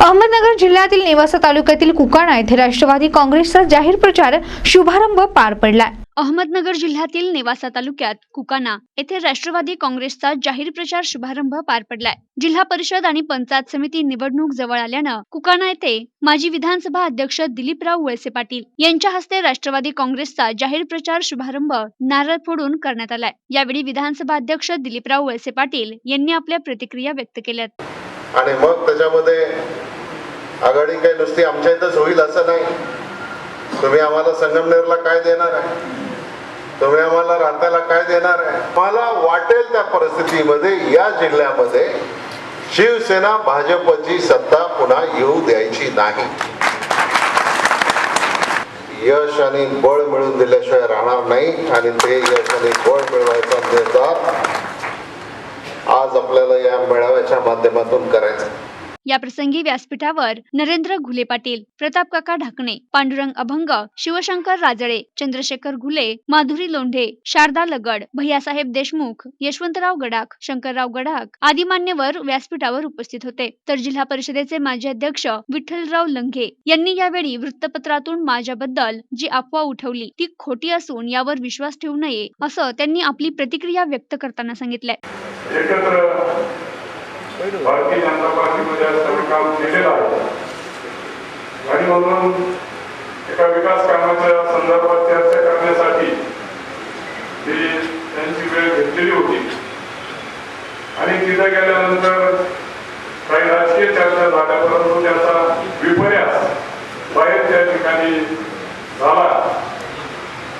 अहमदनगर जिल्ह्यातील नेवासा तालुक्यातील कुकाणा येथे राष्ट्रवादी काँग्रेसचा जाहीर प्रचार शुभारंभ पार पडलाय. अहमदनगर जिल्ह्यातील नेवासा तालुक्यात कुकाणा येथे राष्ट्रवादी काँग्रेसचा जाहीर प्रचार शुभारंभ पार पडलाय. जिल्हा परिषद आणि पंचायत समिती निवडणूक जवळ आल्यानं कुकाणा येथे माजी विधानसभा अध्यक्ष दिलीपराव वळसे पाटील यांच्या हस्ते राष्ट्रवादी काँग्रेसचा जाहीर प्रचार शुभारंभ नारळ फोडून करण्यात आलाय. यावेळी विधानसभा अध्यक्ष दिलीपराव वळसे पाटील यांनी आपल्या प्रतिक्रिया व्यक्त केल्यात. आणि मग त्याच्यामध्ये आघाडी काही नुसती आमच्या इथंच होईल असं नाही. तुम्ही आम्हाला संगमनेरला काय देणार आहे? तुम्ही आम्हाला राहताला काय देणार आहे? मला वाटेल त्या परिस्थितीमध्ये या जिल्ह्यामध्ये शिवसेना भाजपची सत्ता पुन्हा येऊ द्यायची नाही. यश आणि बळ मिळून दिल्याशिवाय राहणार नाही आणि ते यश आणि बळ मिळवायचा देतात आज आपल्याला या मेळाव्याच्या माध्यमातून करायचं या प्रसंगी व्यासपीठावर नरेंद्र घुले पाटील प्रताप काका ढाकणे पांडुरंग अभंग शिवशंकर राजळे चंद्रशेखर घुले माधुरी लोंढे शारदा लगड भैयासाहेब देशमुख यशवंतराव गडाख शंकरराव गडाख आदी मान्यवर व्यासपीठावर उपस्थित होते. तर जिल्हा परिषदेचे माजी अध्यक्ष विठ्ठलराव लंघे यांनी यावेळी वृत्तपत्रातून माझ्याबद्दल जी अफवा उठवली ती खोटी असून यावर विश्वास ठेवू नये असं त्यांनी आपली प्रतिक्रिया व्यक्त करताना सांगितलंय. भारतीय जनता पार्टीमध्ये असताना काम केलेलं आहे. आणि म्हणून एका विकास कामाच्या संदर्भात चर्चा करण्यासाठी ती त्यांची वेळ घेतलेली होती. आणि तिथे गेल्यानंतर काही राजकीय चर्चा झाल्या परंतु त्याचा विपर्यास बाहेर त्या ठिकाणी झाला.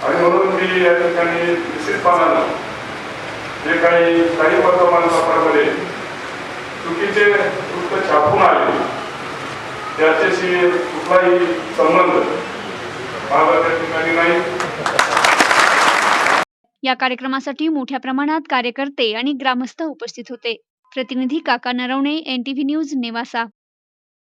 आणि म्हणून मी या ठिकाणी निश्चितपणानं जे काही काही वर्तमानपत्रामध्ये चुकीचे वृत्त छापून आले. त्याच्याशी कुठलाही संबंध माझा त्या ठिकाणी नाही. या कार्यक्रमासाठी मोठ्या प्रमाणात कार्यकर्ते आणि ग्रामस्थ उपस्थित होते. प्रतिनिधी काका नरवणे एनटीव्ही न्यूज नेवासा.